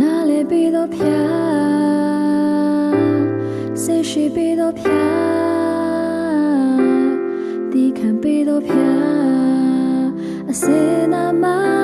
နားလေပြီးတော့ဖျားစိတ်ရှိပြီးတော့ဖျားဒီခံပြီးတော့ဖျားအစနာမှာ